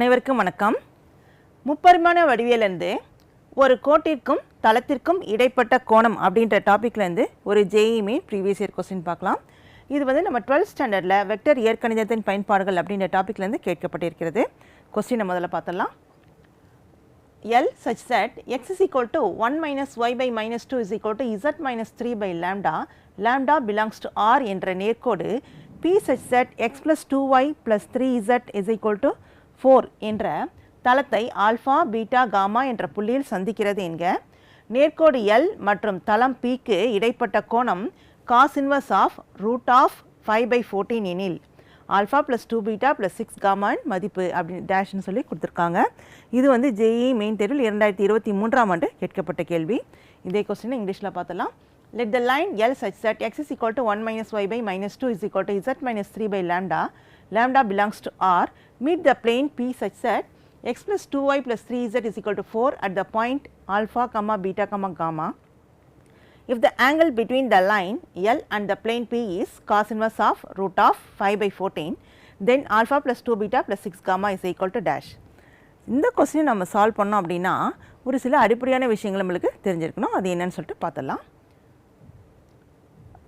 அனைவருக்கும் வணக்கம். முப்பரிமாண வடிவியலேருந்து ஒரு கோட்டிற்கும் தளத்திற்கும் இடைப்பட்ட கோணம் அப்படின்ற டாப்பிக்லேருந்து ஒரு ஜேஇமே ப்ரீவியஸ் இயர் கொஸ்டின் பார்க்கலாம். இது வந்து நம்ம 12th ஸ்டாண்டர்டில் வெக்டர் இயற்கணிதத்தின் பயன்பாடுகள் அப்படின்ற டாப்பிக்லேருந்து கேட்கப்பட்டிருக்கிறது. கொஸ்டினை முதல்ல பார்த்துடலாம். L such that x is equal to 1 minus y by minus 2 is equal to z minus 3 by lambda, lambda belongs to R என்ற நேர்க்கோடு. P such that x plus 2y plus 3z is equal to four என்ற தளத்தை alpha beta gamma என்ற புள்ளியில் சந்திக்கிறது என்க. நேர்கோடு L மற்றும் தளம் பிக்கு இடைப்பட்ட கோணம் cos inverse of root of five by fourteen எனில். Alpha plus two beta plus six gamma மதிப்பு அப்படின்னு டேஷ்னு சொல்லி கொடுத்துருக்காங்க. இது வந்து ஜேஇ மெயின் தேர்வில் இரண்டாயிரத்தி இருபத்தி மூன்றாம் ஆண்டு கேட்கப்பட்ட கேள்வி. இதே கொஸ்டினை இங்கிலீஷில் பார்த்தலாம் let the line L such that x is equal to one minus y by minus two is equal to z minus three by lambda lambda belongs to R meet the plane P such that x plus two y plus three is equal to four at the point alpha comma beta comma gamma If the angle between the line L and the plane P is cos inverse of root of 5 by 14, then alpha plus 2 beta plus 6 gamma is equal to dash. இந்த question நம்ம solve பண்ணோம் அப்படின்னா ஒரு சில அடிப்படையான விஷயங்கள் நம்மளுக்கு தெரிஞ்சிருக்கணும். அது என்னன்னு சொல்லிட்டு பார்த்துடலாம்.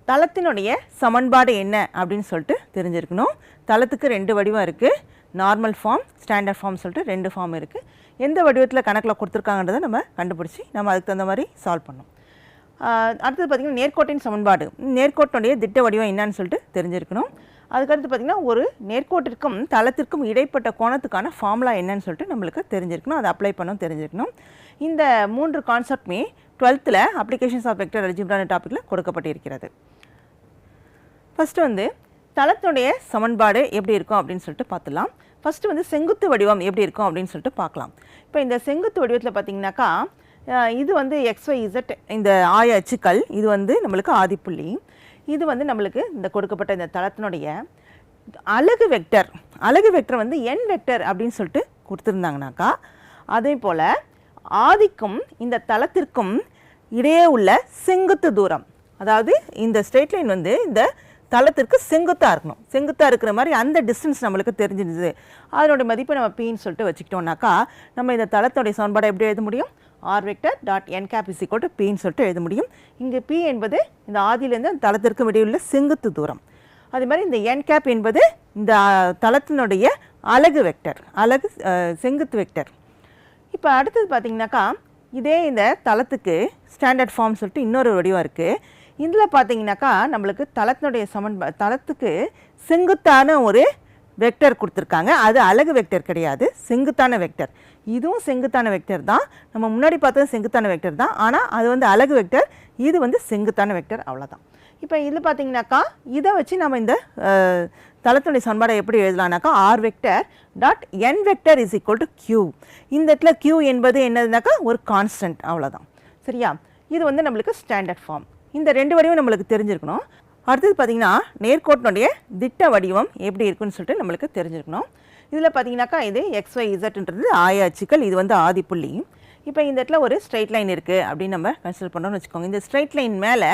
தளத்தினுடைய சமன்பாடு என்ன அப்படின்னு சொல்லிட்டு தெரிஞ்சிருக்கணும். தளத்துக்கு ரெண்டு வடிவம் இருக்குது நார்மல் ஃபார்ம் ஸ்டாண்டர்ட் ஃபார்ம் சொல்லிட்டு ரெண்டு ஃபார்ம் இருக்குது எந்த வடிவத்தில் கணக்கில் கொடுத்துருக்காங்கன்றதை நம்ம கண்டுபிடிச்சி நம்ம அதுக்கு தகுந்த மாதிரி சால்வ் பண்ணோம். அடுத்தது பார்த்திங்கன்னா நேர்கோட்டின் சமன்பாடு. நேர்கோட்டினுடைய திட்ட வடிவம் என்னன்னு சொல்லிட்டு தெரிஞ்சிருக்கணும். அதுக்கடுத்து பார்த்திங்கன்னா ஒரு நேர்கோட்டிற்கும் தளத்திற்கும் இடைப்பட்ட கோணத்துக்கான ஃபார்முலா என்னன்னு சொல்லிட்டு நம்மளுக்கு தெரிஞ்சிருக்கணும். அதை அப்ளை பண்ணவும் தெரிஞ்சிருக்கணும். இந்த மூன்று கான்செப்ட்மே டுவெல்த்தில் அப்ளிகேஷன்ஸ் ஆஃப் வெக்டர் அலிஜிபிளான டாப்பிக்கில் கொடுக்கப்பட்டிருக்கிறது. ஃபஸ்ட்டு வந்து தளத்துடைய சமன்பாடு எப்படி இருக்கும் அப்படின்னு சொல்லிட்டு பார்த்துலாம். ஃபஸ்ட்டு வந்து செங்குத்து வடிவம் எப்படி இருக்கும் அப்படின்னு சொல்லிட்டு பார்க்கலாம். இப்போ இந்த செங்குத்து வடிவத்தில் பார்த்தீங்கன்னாக்கா இது வந்து எக்ஸ்ஒய் இசட் இந்த ஆய அச்சுக்கள் இது வந்து நம்மளுக்கு ஆதிப்புள்ளி இது வந்து நம்மளுக்கு இந்த கொடுக்கப்பட்ட இந்த தளத்தினுடைய அலகு வெக்டர் அலகு வெக்டர் வந்து என் வெக்டர் அப்படின்னு சொல்லிட்டு கொடுத்துருந்தாங்கனாக்கா அதே போல் ஆதிக்கும் இந்த தளத்திற்கும் இடையே உள்ள செங்குத்து தூரம் அதாவது இந்த ஸ்ட்ரெயிட் லைன் வந்து இந்த தளத்திற்கு செங்குத்தாக இருக்கணும். செங்குத்தாக இருக்கிற மாதிரி அந்த டிஸ்டன்ஸ் நம்மளுக்கு தெரிஞ்சிருந்தது. அதனுடைய மதிப்பை நம்ம பின்னு சொல்லிட்டு வச்சுக்கிட்டோம்னாக்கா நம்ம இந்த தளத்துடைய சமன்பாடை எப்படி எழுத முடியும்? R vector dot n cap is equal to பின்னு சொல்லிட்டு எழுத முடியும். இங்கே பி என்பது இந்த ஆதியிலேருந்து அந்த தளத்திற்கு இடையுள்ள உள்ள செங்குத்து தூரம். அதே மாதிரி இந்த என் கேப் என்பது இந்த தளத்தினுடைய அலகு வெக்டர் அலகு செங்குத்து வெக்டர் இப்போ அடுத்தது பார்த்திங்கனாக்கா இதே இந்த தளத்துக்கு ஸ்டாண்டர்ட் ஃபார்ம் சொல்லிட்டு இன்னொரு வடிவம் இருக்குது இதில் பார்த்தீங்கன்னாக்கா நம்மளுக்கு தளத்தினுடைய சமன்பா தளத்துக்கு செங்குத்தான ஒரு வெக்டர் கொடுத்துருக்காங்க. அது அழகு வெக்டர் கிடையாது செங்குத்தான வெக்டர். இதுவும் செங்குத்தான வெக்டர் தான். நம்ம முன்னாடி பார்த்தது செங்குத்தான வெக்டர் தான். ஆனால் அது வந்து அழகு வெக்டர் இது வந்து செங்குத்தான வெக்டர் அவ்வளோதான் இப்போ இதில் பார்த்தீங்கன்னாக்கா இதை வச்சு நம்ம இந்த தளத்துடைய சமன்பாடை எப்படி எழுதலாம்னாக்கா r vector dot n vector is equal to q இந்த இடத்துல கியூ என்பது என்னதுனாக்கா ஒரு கான்ஸ்டன்ட் அவ்வளோதான் சரியா? இது வந்து நம்மளுக்கு ஸ்டாண்டர்ட் ஃபார்ம் இந்த ரெண்டு வடிவம் நம்மளுக்கு தெரிஞ்சிருக்கணும். அடுத்தது பார்த்தீங்கன்னா நேர்கோட்டினுடைய திட்ட வடிவம் எப்படி இருக்குன்னு சொல்லிட்டு நம்மளுக்கு தெரிஞ்சிருக்கணும். இதில் பார்த்தீங்கன்னாக்கா இது எக்ஸ் ஒய் இசட்ன்றது ஆய அச்சுக்கள் இது வந்து ஆதிப்புள்ளி இப்போ இந்த இடத்துல ஒரு ஸ்ட்ரைட் லைன் இருக்குது அப்படின்னு நம்ம கன்சிடர் பண்ணோம்னு வச்சுக்கோங்க. இந்த ஸ்ட்ரைட் லைன் மேலே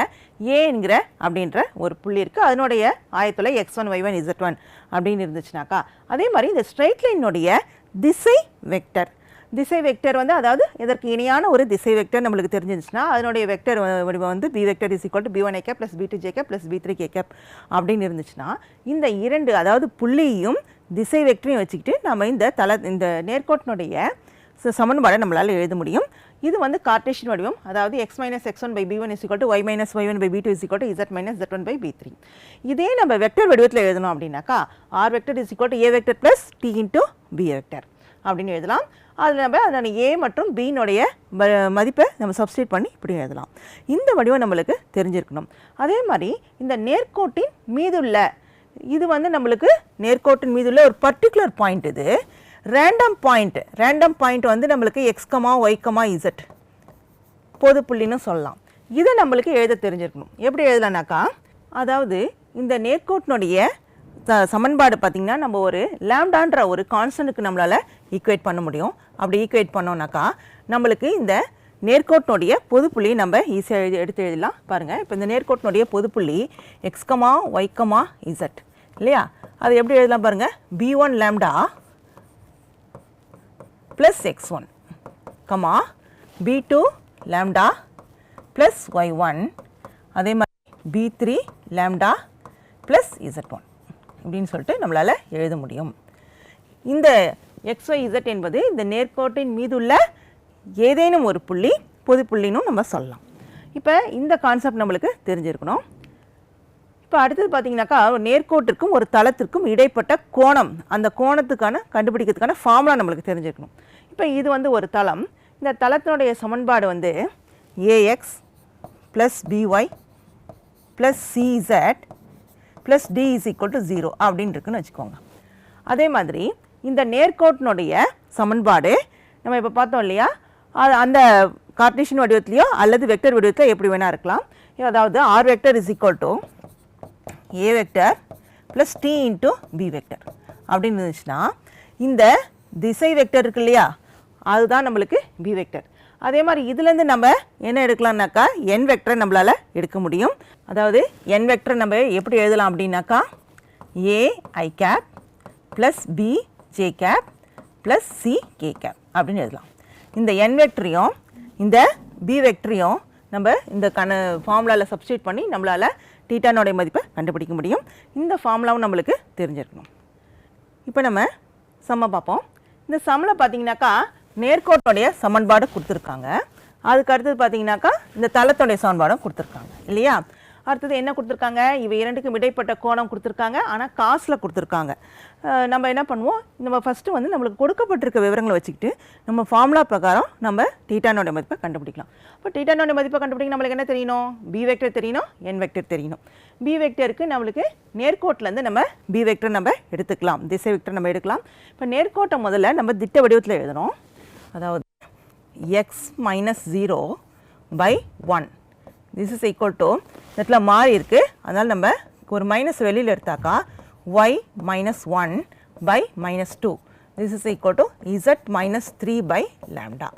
ஏங்கிற அப்படின்ற ஒரு புள்ளி இருக்குது அதனுடைய ஆயத்தில் x one y one z one அப்படின்னு இருந்துச்சுனாக்கா அதே மாதிரி இந்த ஸ்ட்ரைட் லைனுடைய திசை வெக்டர் திசை வெக்டர் வந்து அதாவது இதற்கு இணையான ஒரு திசை வெக்டர் நம்மளுக்கு தெரிஞ்சிருச்சுன்னா அதனுடைய வெக்டர் வடிவம் வந்து b vector is equal to b one a cap plus b two j cap plus b three k cap அப்படின்னு இருந்துச்சுன்னா இந்த இரண்டு அதாவது புள்ளியும் திசை வெக்டரையும் வச்சுக்கிட்டு நம்ம இந்த தள இந்த நேர்கோட்டினுடைய ச- சமன்பாடை நம்மளால் எழுத முடியும். இது வந்து கார்டேஷன் வடிவம். அதாவது x minus x one by b one is to y minus y one by b two is equal to z minus zed one by b three இதே நம்ம வெக்டர் வடிவத்தில் எழுதணும் அப்படின்னாக்கா r vector is equal to a vector plus t into b vector அப்படின்னு எழுதலாம். அதில் நம்ம அதோட ஏ மற்றும் பியினுடைய மதிப்பை நம்ம சப்ஸ்டியூட் பண்ணி இப்படி எழுதலாம். இந்த வடிவம் நம்மளுக்கு தெரிஞ்சிருக்கணும். அதே மாதிரி இந்த நேர்கோட்டின் மீதுள்ள இது வந்து நம்மளுக்கு நேர்கோட்டின் மீதுள்ள ஒரு பர்டிகுலர் பாயிண்ட் இது. ரேண்டம் பாயிண்ட் ரேண்டம் பாயிண்ட் வந்து நம்மளுக்கு எக்ஸ்கமா ஒய்கமா இசட் பொது புள்ளின்னு சொல்லலாம். இதை நம்மளுக்கு எழுத தெரிஞ்சிருக்கணும். எப்படி எழுதலாம்னாக்கா அதாவது இந்த நேர்கோட்டினுடைய சமன்பாடு பார்த்திங்கன்னா நம்ம ஒரு லேம்டான்ற ஒரு கான்ஸ்டன்ட்டுக்கு நம்மளால் ஈக்குவேட் பண்ண முடியும். அப்படி ஈக்குவேட் பண்ணோம்னாக்கா நம்மளுக்கு இந்த நேர்கோட்டினுடைய பொதுப்புள்ளி நம்ம ஈஸியாக எழுதி எடுத்து எழுதலாம். பாருங்கள் இப்போ இந்த நேர்கோட்டினுடைய பொதுப்புள்ளி எக்ஸ்கமா ஒய்கமா இசட் இல்லையா? அது எப்படி எழுதலாம் பாருங்கள் b one lambda plus x one comma b two lambda plus y one அதே மாதிரி b three lambda plus z one அப்படின்னு சொல்லிட்டு நம்மளால் எழுத முடியும். இந்த எக்ஸ்ஒய் இசட் என்பது இந்த நேர்கோட்டின் மீதுள்ள ஏதேனும் ஒரு புள்ளி பொது புள்ளினும் நம்ம சொல்லலாம். இப்போ இந்த கான்செப்ட் நம்மளுக்கு தெரிஞ்சிருக்கணும். இப்போ அடுத்தது பார்த்தீங்கன்னாக்கா ஒரு நேர்கோட்டிற்கும் ஒரு தளத்திற்கும் இடைப்பட்ட கோணம். அந்த கோணத்துக்கான கண்டுபிடிக்கிறதுக்கான ஃபார்முலா நம்மளுக்கு தெரிஞ்சிருக்கணும். இப்போ இது வந்து ஒரு தளம். இந்த தளத்தினுடைய சமன்பாடு வந்து a x plus b y plus CZ plus d is equal to zero அப்படின்னு இருக்குன்னு வச்சுக்கோங்க. அதே மாதிரி இந்த நேர்கோட்டினுடைய சமன்பாடு நம்ம இப்போ பார்த்தோம் இல்லையா? அந்த கார்டீஷியன் வடிவத்திலையோ அல்லது வெக்டர் வடிவத்தில் எப்படி வேணால் இருக்கலாம். அதாவது r vector is equal to a vector plus t into b vector அப்படின்னு இருந்துச்சுன்னா இந்த திசை வெக்டர் இருக்கு இல்லையா? அதுதான் நம்மளுக்கு பி வெக்டர் அதே மாதிரி இதுலேருந்து நம்ம என்ன எடுக்கலாம்னாக்கா என் வெக்டரை நம்மளால் எடுக்க முடியும். அதாவது என் வெக்டரை நம்ம எப்படி எழுதலாம் அப்படின்னாக்கா a i cap plus b j cap plus c k cap அப்படின்னு எழுதலாம். இந்த என் வெக்டரையும் இந்த பி வெக்டரையும் நம்ம இந்த கண ஃபார்முலாவில் சப்ஸ்டியூட் பண்ணி நம்மளால் டீட்டானோடைய மதிப்பை கண்டுபிடிக்க முடியும். இந்த ஃபார்முலாவும் நம்மளுக்கு தெரிஞ்சிருக்கணும். இப்போ நம்ம சம்மை பார்ப்போம். இந்த சம்மில் பார்த்தீங்கன்னாக்கா நேர்கோட்டுடைய சமன்பாடு கொடுத்துருக்காங்க. அதுக்கு அடுத்தது பார்த்தீங்கன்னாக்கா இந்த தளத்துடைய சமன்பாடும் கொடுத்துருக்காங்க. இல்லையா? அடுத்தது என்ன கொடுத்துருக்காங்க? இவை இரண்டுக்கும் இடைப்பட்ட கோணம் கொடுத்துருக்காங்க. ஆனால் காசில் கொடுத்துருக்காங்க. நம்ம என்ன பண்ணுவோம்? நம்ம ஃபஸ்ட்டு வந்து நம்மளுக்கு கொடுக்கப்பட்டிருக்க விவரங்களை வச்சுக்கிட்டு நம்ம ஃபார்முலா பிரகாரம் நம்ம டீட்டானோட மதிப்பை கண்டுபிடிக்கலாம். இப்போ டீட்டானோட மதிப்பை கண்டுபிடிக்க நம்மளுக்கு என்ன தெரியணும்? பி வெக்டர் தெரியணும் என் வெக்டர் தெரியணும். பி வெக்டருக்கு நம்மளுக்கு நேர்கோட்டிலேருந்து நம்ம பி வெக்டர் நம்ம எடுத்துக்கலாம். திசை வெக்டர் நம்ம எடுக்கலாம். இப்போ நேர்கோட்டை முதல்ல நம்ம திட்ட வடிவத்தில் எழுதணும். அதாவது x minus zero by one this is equal to இடத்துல மாறி இருக்குது அதனால் நம்ம ஒரு மைனஸ் வெளியில் எடுத்தாக்கா y minus one by minus two this is equal to z minus three by lambda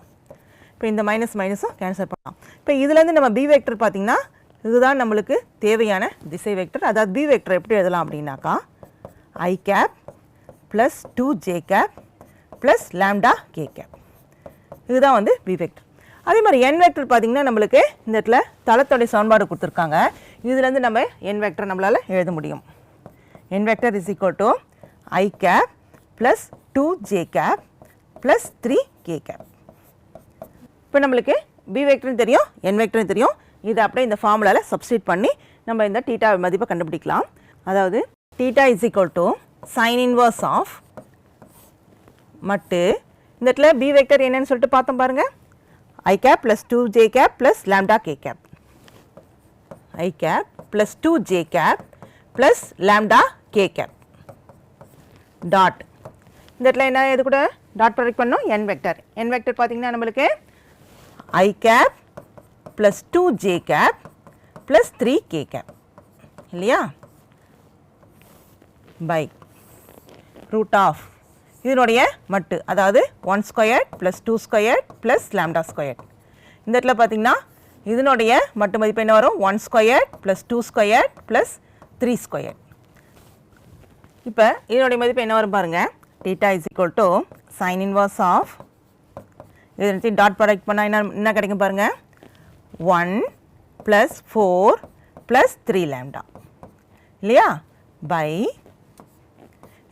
இப்போ இந்த மைனஸ் மைனஸும் கேன்சல் பண்ணலாம். இப்போ இதுலேருந்து நம்ம பி வெக்டர் பார்த்திங்கன்னா இதுதான் நம்மளுக்கு தேவையான திசை வெக்டர் அதாவது பி வெக்டர் எப்படி எழுதலாம் அப்படின்னாக்கா i cap plus two j cap plus lambda k cap இதுதான் வந்து பி வெக்டர் அதே மாதிரி என் வெக்டர் பார்த்தீங்கன்னா நம்மளுக்கு இந்த இடத்துல தளத்தோடைய சமன்பாடு கொடுத்துருக்காங்க. இதுலேருந்து நம்ம என் வெக்டர் நம்மளால் எழுத முடியும். N vector is equal to i cap plus two j cap plus three k cap இப்போ நம்மளுக்கு பி வெக்டர்னு தெரியும் என் வெக்டர்னு தெரியும். இதை அப்படியே இந்த ஃபார்முலாவில் சப்ஸ்டியூட் பண்ணி நம்ம இந்த டீட்டா மதிப்பை கண்டுபிடிக்கலாம். அதாவது theta is equal to sine inverse of மட்டு இந்த இடத்துல பி வெக்டர் என்னன்னு சொல்லிட்டு பார்த்தோம் பாருங்கள் i cap plus two j cap plus lambda k cap i cap plus two j cap plus lambda k cap dot இந்த இடத்துல என்ன இது கூட டாட் ப்ராடக்ட் பண்ணோம். என் வெக்டர் என் வெக்டர் பார்த்தீங்கன்னா நம்மளுக்கு i cap plus two j cap plus three k cap இல்லையா? By root of இதனுடைய மட்டு அதாவது one square plus two square plus lambda square இந்த இடத்துல பார்த்தீங்கன்னா இதனுடைய மட்டு மதிப்பு என்ன வரும்? One square plus two square plus three square இப்போ இதனுடைய மதிப்பு என்ன வரும் பாருங்கள் theta is equal to sine inverse of இது டாட் ப்ராடக்ட் பண்ணால் என்ன என்ன கிடைக்கும் பாருங்கள் one plus four plus three lambda இல்லையா? பை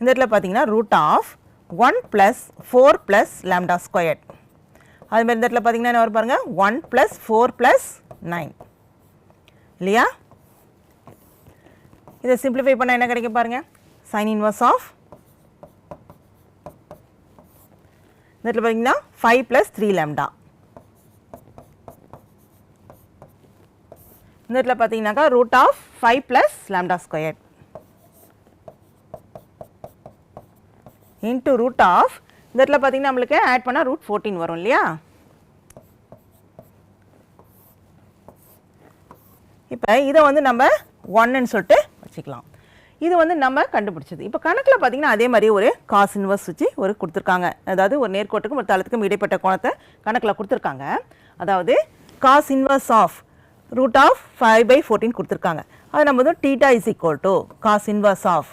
இந்த இடத்துல பார்த்தீங்கன்னா root of one plus four plus lambda square. அது மாதிரி இந்த இடத்துல பார்த்தீங்கன்னா என்ன வரும் பாருங்கள் one plus four plus nine. இல்லையா? இதை சிம்பிளிஃபை பண்ணால் என்ன கிடைக்கும் பாருங்கள் சைன் இன்வர்ஸ் ஆஃப் இந்த இடத்துல பார்த்தீங்கன்னா ஃபைவ் ப்ளஸ் த்ரீ லேம்டா. இந்த இடத்துல பார்த்தீங்கன்னாக்கா root of five plus lambda square. Into root of இந்த இடத்துல பார்த்தீங்கன்னா நம்மளுக்கு ஆட் பண்ணால் ரூட் ஃபோர்டீன் வரும் இல்லையா? இப்போ இதை வந்து நம்ம ஒன்னுன்னு சொல்லிட்டு வச்சுக்கலாம். இது வந்து நம்ம கண்டுபிடிச்சது. இப்போ கணக்கில் பார்த்தீங்கன்னா அதே மாதிரி ஒரு காஸ் இன்வர்ஸ் வச்சு ஒரு கொடுத்துருக்காங்க. அதாவது ஒரு நேர்கோட்டுக்கும் ஒரு தளத்துக்கும் இடைப்பட்ட கோணத்தை கணக்கில் கொடுத்துருக்காங்க. அதாவது cos inverse of root of five by fourteen கொடுத்துருக்காங்க. அது நம்ம வந்து theta is equal to cos inverse of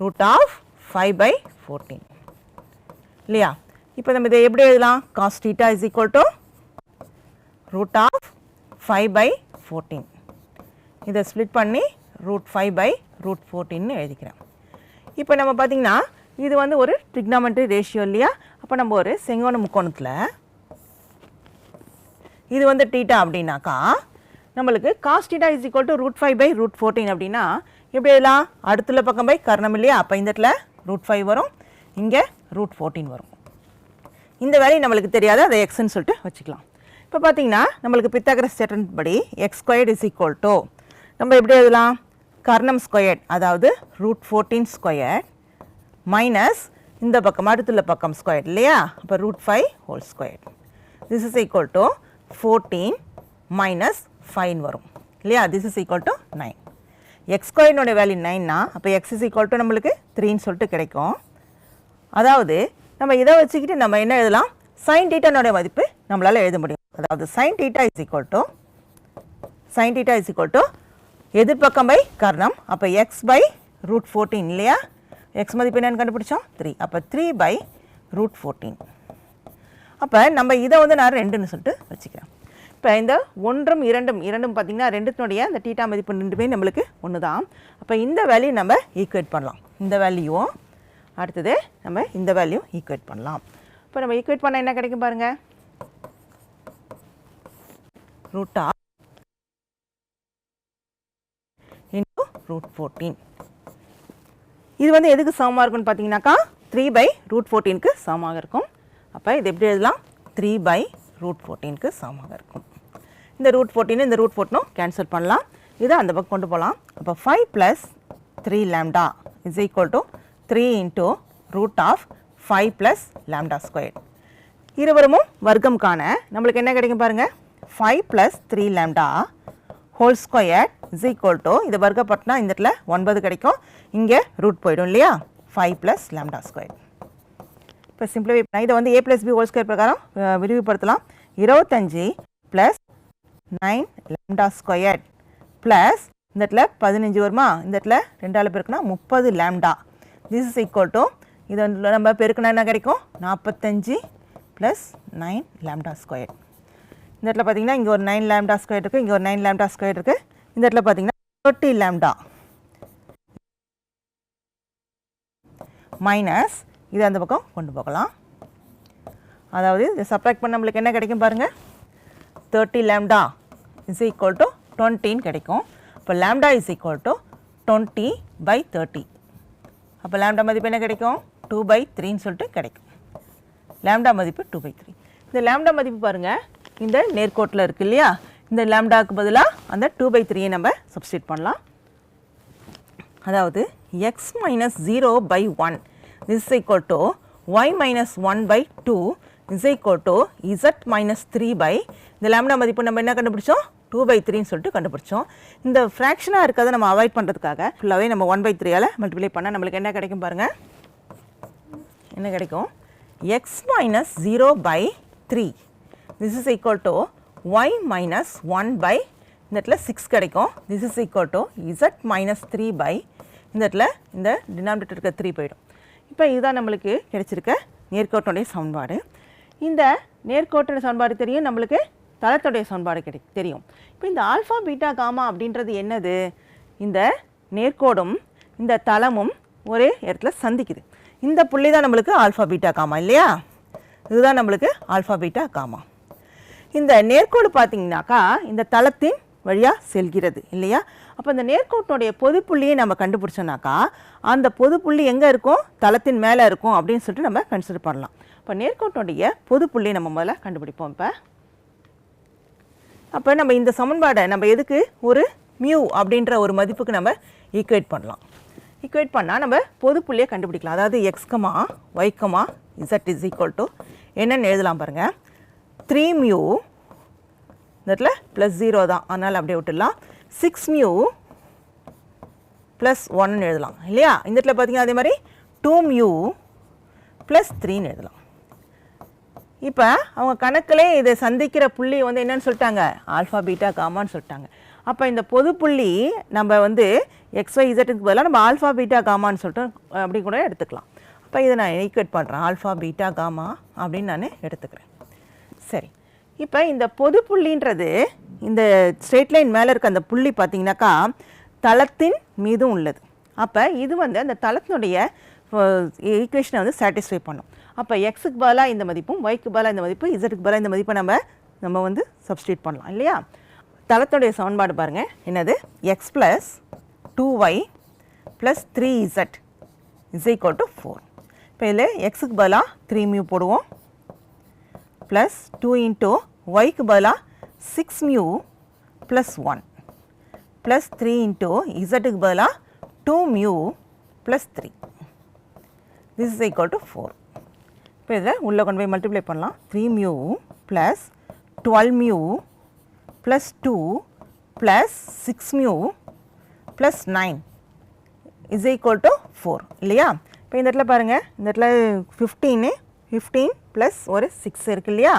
root of five by fourteen இல்லையா? இப்போ நம்ம இதை எப்படி எழுதலாம்? Cos theta is equal to root of five by fourteen இதை ஸ்ப்ளிட் பண்ணி ரூட் ஃபைவ் பை ரூட் ஃபோர்டீன்னு எழுதிக்கிறேன். இப்போ நம்ம பார்த்திங்கன்னா இது வந்து ஒரு ட்ரிக்னாமெட்ரி ரேஷியோ இல்லையா? அப்போ நம்ம ஒரு செங்கோண முக்கோணத்தில் இது வந்து டீட்டா அப்படின்னாக்கா நம்மளுக்கு cos theta is equal to root five by root fourteen அப்படின்னா எப்படி எழுதலாம்? அடுத்துள்ள பக்கம் பை கர்ணம் இல்லையா? அப்போ இந்த இடத்துல ரூட் ஃபைவ் வரும். இங்கே ரூட் ஃபோர்டீன் வரும். இந்த வேலையை நம்மளுக்கு தெரியாது அதை எக்ஸ்ன்னு சொல்லிட்டு வச்சுக்கலாம். இப்போ பார்த்தீங்கன்னா நம்மளுக்கு பித்தாகரஸ் தேட்டன் படி x squared is equal to நம்ம எப்படி எழுதலாம்? கர்ணம் ஸ்கொயர்ட் அதாவது ரூட் ஃபோர்டீன் ஸ்கொயர்ட் மைனஸ் இந்த பக்கம் அடுத்துள்ள பக்கம் ஸ்கொயர் இல்லையா? அப்போ root five whole square this is equal to fourteen minus five வரும். இல்லையா? This is equal to nine x ஸ்கொயர்னுடைய value நைன்னா அப்போ எக்ஸ் இஸ் ஈக்குவல் டு நம்மளுக்கு த்ரீன்னு சொல்லிட்டு கிடைக்கும். அதாவது நம்ம இதை வச்சுக்கிட்டு நம்ம என்ன எழுதலாம்? சைன் டீட்டானுடைய மதிப்பு நம்மளால் எழுத முடியும். அதாவது sine theta is equal to sine theta is equal to எதிர்பக்கம் by கர்ணம். அப்போ எக்ஸ் பை ரூட் ஃபோர்டீன் இல்லையா? எக்ஸ் மதிப்பு என்னென்னு கண்டுபிடிச்சோம்? த்ரீ அப்போ த்ரீ பை ரூட் ஃபோர்டீன் அப்போ நம்ம இதை வந்து நான் ரெண்டுன்னு சொல்லிட்டு வச்சுக்கிறேன். இப்போ இந்த ஒன்றும் இரண்டும் இரண்டும் பார்த்திங்கன்னா ரெண்டுத்தினுடைய இந்த டீட்டா மதிப்பு ரெண்டுமே நம்மளுக்கு ஒன்று தான் அப்போ இந்த வேல்யூ நம்ம ஈக்குவேட் பண்ணலாம். இந்த வேல்யூவும் அடுத்தது நம்ம இந்த வேல்யூ ஈக்குவேட் பண்ணலாம். இப்போ நம்ம ஈக்குவேட் பண்ணால் என்ன கிடைக்கும் பாருங்கள் ரூட்டா இன்டூ ரூட் ஃபோர்டீன் இது வந்து எதுக்கு சமமாக இருக்கும்னு பார்த்தீங்கன்னாக்கா த்ரீ பை ரூட் ஃபோர்டீனுக்கு சமமாக இருக்கும். அப்போ இது எப்படி எழுதலாம்? த்ரீ பை ரூட் ஃபோர்டீனுக்கு சமமாக இருக்கும். இந்த ரூட் ஃபோர்டீன் இந்த ரூட் ஃபோர்டீனும் கேன்சல் பண்ணலாம். இதை அந்த பக்கம் கொண்டு போகலாம். அப்போ five plus three lambda is equal to three into root of five plus lambda square இருவரமும் வர்க்கம் காண நம்மளுக்கு என்ன கிடைக்கும் பாருங்கள் five plus three lambda whole square is equal to இது வர்க்கப்பட்டனா இந்த இடத்துல ஒன்பது கிடைக்கும். இங்கே ரூட் போயிடும் இல்லையா? ஃபைவ் ப்ளஸ் லேம்டா ஸ்கொயர் இப்போ சிம்பிளிஃபை இதை வந்து a plus b whole square பிரகாரம் விரிவுபடுத்தலாம். இருபத்தஞ்சி plus nine lambda square plus இந்த இடத்துல பதினஞ்சு வருமா? இந்த இடத்துல ரெண்டால் பெருக்குனா முப்பது lambda. This is equal to இது வந்து நம்ம பெருக்குனா என்ன கிடைக்கும்? நாற்பத்தஞ்சு ப்ளஸ் நைன் லேம்டா ஸ்கொயர் இந்த இடத்துல பார்த்தீங்கன்னா இங்கே ஒரு நைன் லேம்டா ஸ்கொயர் இருக்குது இங்கே ஒரு நைன் லேம்டா ஸ்கொயர் இருக்குது இந்த இடத்துல பார்த்தீங்கன்னா தேர்ட்டி லேம்டா. மைனஸ் இது அந்த பக்கம் கொண்டு போகலாம். அதாவது இதை சப்ராக்ட் பண்ண நம்மளுக்கு என்ன கிடைக்கும் பாருங்கள் thirty lambda. Is equal to டுவெண்ட்டின்னு கிடைக்கும். இப்போ lambda is equal to twenty by thirty அப்போ லேம்டா மதிப்பு என்ன கிடைக்கும்? டூ பை த்ரீன்னு சொல்லிட்டு கிடைக்கும். லேம்டா மதிப்பு டூ பை த்ரீ இந்த லேம்டா மதிப்பு பாருங்கள் இந்த நேர்கோட்டில் இருக்குது இல்லையா? இந்த லேம்டாவுக்கு பதிலாக அந்த டூ பை த்ரீயை நம்ம சப்ஸ்டியூட் பண்ணலாம். அதாவது x minus zero by one is equal to y minus one by two is equal to z minus three by இந்த லேம்டா மதிப்பு நம்ம என்ன கண்டுபிடிச்சோம்? டூ பை த்ரீன்னு சொல்லிட்டு கண்டுபிடிச்சோம். இந்த ஃப்ராக்ஷனாக இருக்கிறத நம்ம அவாய்ட் பண்ணுறதுக்காக ஃபுல்லாகவே நம்ம ஒன் பை த்ரீயால் மல்டிப்ளை பண்ணால் நம்மளுக்கு என்ன கிடைக்கும் பாருங்கள் என்ன கிடைக்கும்? X minus zero by three this is equal to y minus one by இந்த இடத்துல சிக்ஸ் கிடைக்கும். This is equal to z minus three by இந்த இடத்துல இந்த டினாமினேட்டர் இருக்க த்ரீ போயிடும். இப்போ இதுதான் நம்மளுக்கு கிடைச்சிருக்க நேர்கோட்டுடைய சமன்பாடு. இந்த நேர்கோட்டுடைய சமன்பாடு தெரியும் நம்மளுக்கு? தளத்துடைய சமன்பாடு கிடை தெரியும். இப்போ இந்த ஆல்ஃபா பீட்டா காமா அப்படின்றது என்னது? இந்த நேர்கோடும் இந்த தளமும் ஒரே இடத்துல சந்திக்குது. இந்த புள்ளி தான் நம்மளுக்கு ஆல்ஃபா பீட்டா காமா இல்லையா? இதுதான் நம்மளுக்கு ஆல்ஃபா பீட்டா காமா. இந்த நேர்கோடு பார்த்தீங்கன்னாக்கா இந்த தளத்தின் வழியாக செல்கிறது இல்லையா? அப்போ இந்த நேர்கோட்டினுடைய பொதுப்புள்ளியை நம்ம கண்டுபிடிச்சோன்னாக்கா அந்த பொதுப்புள்ளி எங்கே இருக்கும்? தளத்தின் மேலே இருக்கும் அப்படின்னு சொல்லிட்டு நம்ம கன்சிடர் பண்ணலாம். இப்போ நேர்கோட்டினுடைய பொதுப்புள்ளி நம்ம முதல்ல கண்டுபிடிப்போம் இப்போ. அப்போ நம்ம இந்த சமன்பாடை நம்ம எதுக்கு? ஒரு மியூ அப்படின்ற ஒரு மதிப்புக்கு நம்ம ஈக்குவேட் பண்ணலாம். ஈக்குவேட் பண்ணால் நம்ம பொதுப்புள்ளியை கண்டுபிடிக்கலாம். அதாவது x comma y comma z is equal to என்னென்னு எழுதலாம் பாருங்கள் த்ரீ மியூ இந்த இடத்துல ப்ளஸ் ஜீரோ தான். அதனால் அப்படியே விட்டுடலாம். சிக்ஸ் மியூ ப்ளஸ் ஒன்னு எழுதலாம். இல்லையா? இந்த இடத்துல பார்த்தீங்கன்னா அதே மாதிரி டூ மியூ ப்ளஸ் த்ரீன்னு எழுதலாம். இப்போ அவங்க கணக்கிலே இதை சந்திக்கிற புள்ளி வந்து என்னன்னு சொல்லிட்டாங்க? ஆல்ஃபா பீட்டா காமான்னு சொல்லிட்டாங்க. அப்போ இந்த பொது புள்ளி நம்ம வந்து எக்ஸ்ஒய் இசட்டுக்கு பதிலாக நம்ம ஆல்ஃபா பீட்டா காமான்னு சொல்லிட்டு அப்படி கூட எடுத்துக்கலாம். அப்போ இதை நான் ஈக்குவேட் பண்ணுறேன் ஆல்ஃபா பீட்டா காமா அப்படின்னு நான் எடுத்துக்கிறேன். சரி. இப்போ இந்த பொது புள்ளின்றது இந்த ஸ்ட்ரெயிட் லைன் மேலே இருக்க அந்த புள்ளி பார்த்தீங்கன்னாக்கா தளத்தின் மீதும் உள்ளது. அப்போ இது வந்து அந்த தளத்தினுடைய ஈக்குவேஷனை வந்து சாட்டிஸ்ஃபை பண்ணும். அப்போ எக்ஸுக்கு பதிலாக இந்த மதிப்பும் ஒய்க்கு பதிலாக இந்த மதிப்பு இசட்டுக்கு பதிலாக இந்த மதிப்பை நம்ம நம்ம வந்து சப்ஸ்டியூட் பண்ணலாம் இல்லையா? தளத்துடைய சமன்பாடு பாருங்கள் என்னது? X plus two y plus three z is equal to four இப்போ இதில் எக்ஸுக்கு பதிலாக த்ரீ மியூ போடுவோம். ப்ளஸ் டூ இன்ட்டு ஒய்க்கு பதிலாக six mu plus one plus three into இசட்டுக்கு பதிலாக two mu plus three this is equal to four இப்போ இதை உள்ளே கொண்டு போய் மல்டிப்ளை பண்ணலாம். Three mu plus twelve mu plus two plus six mu plus nine is equal to four இல்லையா? இப்போ இந்த இடத்துல பாருங்கள் இந்த இடத்துல ஃபிஃப்டீனு ஃபிஃப்டீன் ப்ளஸ் ஒரு சிக்ஸ் இருக்குது இல்லையா?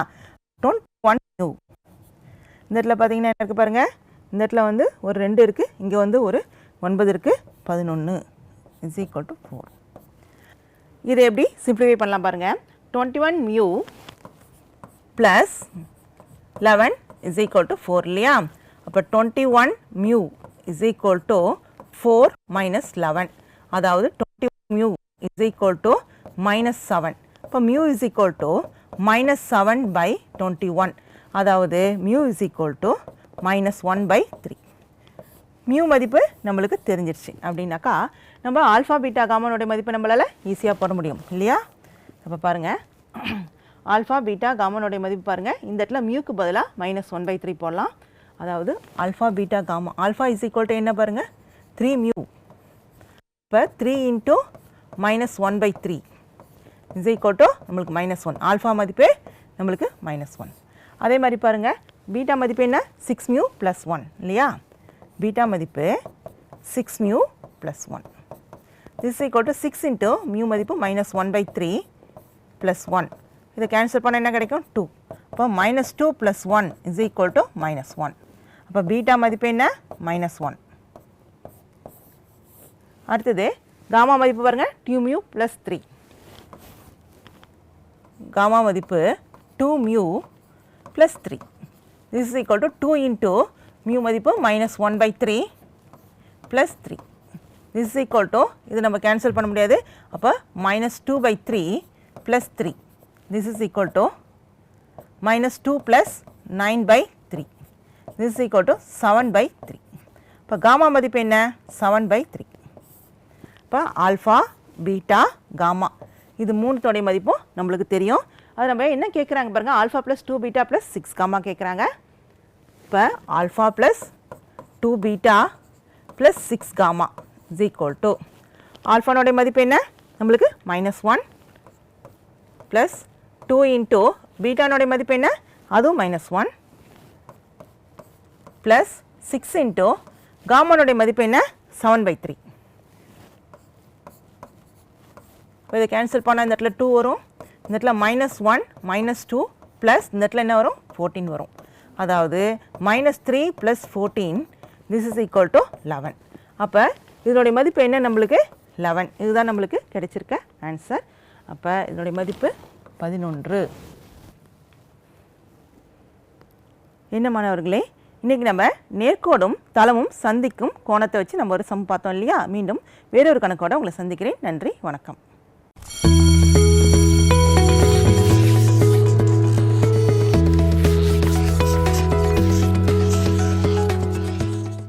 டுவெண்ட் ஒன் மியூ இந்த இடத்துல பார்த்தீங்கன்னா என்ன இருக்குது பாருங்கள் இந்த இடத்துல வந்து ஒரு ரெண்டு இருக்குது இங்கே வந்து ஒரு ஒன்பது இருக்குது பதினொன்று இஸ் ஈக்குவல் டு ஃபோர் இதை எப்படி சிம்ப்ளிஃபை பண்ணலாம் பாருங்கள் twenty one mu plus eleven is equal to four இல்லையா? அப்போ twenty one mu is equal to four minus eleven அதாவது twenty one mu equal to minus minus seven இப்போ mu is equal to minus seven by twenty one அதாவது mu is equal to minus one by three mu மதிப்பு நம்மளுக்கு தெரிஞ்சிருச்சு. அப்படின்னாக்கா நம்ம alpha beta காமானோட மதிப்பு நம்மளால் ஈஸியாக போட முடியும் இல்லையா? அப்போ பாருங்கள் ஆல்ஃபா பீட்டா காமனுடைய மதிப்பு பாருங்கள் இந்த இடத்துல மியூக்கு பதிலாக மைனஸ் ஒன் பை த்ரீ போடலாம். அதாவது alpha beta gamma. Alpha is equal to என்ன பாருங்கள் த்ரீ மியூ இப்போ three into minus one by three is equal to நம்மளுக்கு மைனஸ் ஒன் ஆல்ஃபா மதிப்பு நம்மளுக்கு மைனஸ் ஒன் அதே மாதிரி பாருங்கள் பீட்டா மதிப்பு என்ன? சிக்ஸ் மியூ ப்ளஸ் ஒன் இல்லையா? பீட்டா மதிப்பு six mu plus one this equal to six into mu மதிப்பு minus one by three plus one இதை கேன்சல் பண்ண என்ன கிடைக்கும்? டூ அப்போ minus two plus one is equal to minus one அப்போ beta மதிப்பு என்ன? மைனஸ் ஒன் அடுத்தது காமா மதிப்பு பாருங்கள் two mu plus three gamma மதிப்பு two mu plus three this is equal to two into mu மதிப்பு minus one by three plus three this is equal to இது நம்ம கேன்சல் பண்ண முடியாது. அப்போ minus two by three plus three this is equal to minus two plus nine by three this is equal to seven by three இப்போ gamma மதிப்பு என்ன? Seven by three இப்போ alpha beta gamma இது மூணுத்தோடைய மதிப்பும் நம்மளுக்கு தெரியும். அது நம்ம என்ன கேட்குறாங்க பாருங்கள் alpha plus two beta plus six gamma கேட்குறாங்க இப்போ alpha plus two beta plus six gamma is equal to ஆல்ஃபானோடைய மதிப்பு என்ன? நம்மளுக்கு minus one plus two into பீட்டானோடைய மதிப்பு என்ன? அதுவும் minus one plus six into காமானோடைய மதிப்பு என்ன? செவன் பை த்ரீ இதை கேன்சல் பண்ணால் இந்த இடத்துல டூ வரும். இந்த இடத்துல minus one minus two plus இந்த இடத்துல என்ன வரும்? ஃபோர்டீன் வரும். அதாவது minus three plus fourteen this is equal to eleven அப்போ இதனுடைய மதிப்பு என்ன நம்மளுக்கு? லெவன் இதுதான் நம்மளுக்கு கிடைச்சிருக்க ஆன்சர் அப்போ இதனுடைய மதிப்பு பதினொன்று. என்ன மாணவர்களே இன்றைக்கி நம்ம நேர்கோடும் தளமும் சந்திக்கும் கோணத்தை வச்சு நம்ம ஒரு சம் பார்த்தோம் இல்லையா? மீண்டும் வேறொரு கணக்கோட உங்களை சந்திக்கிறேன். நன்றி வணக்கம்.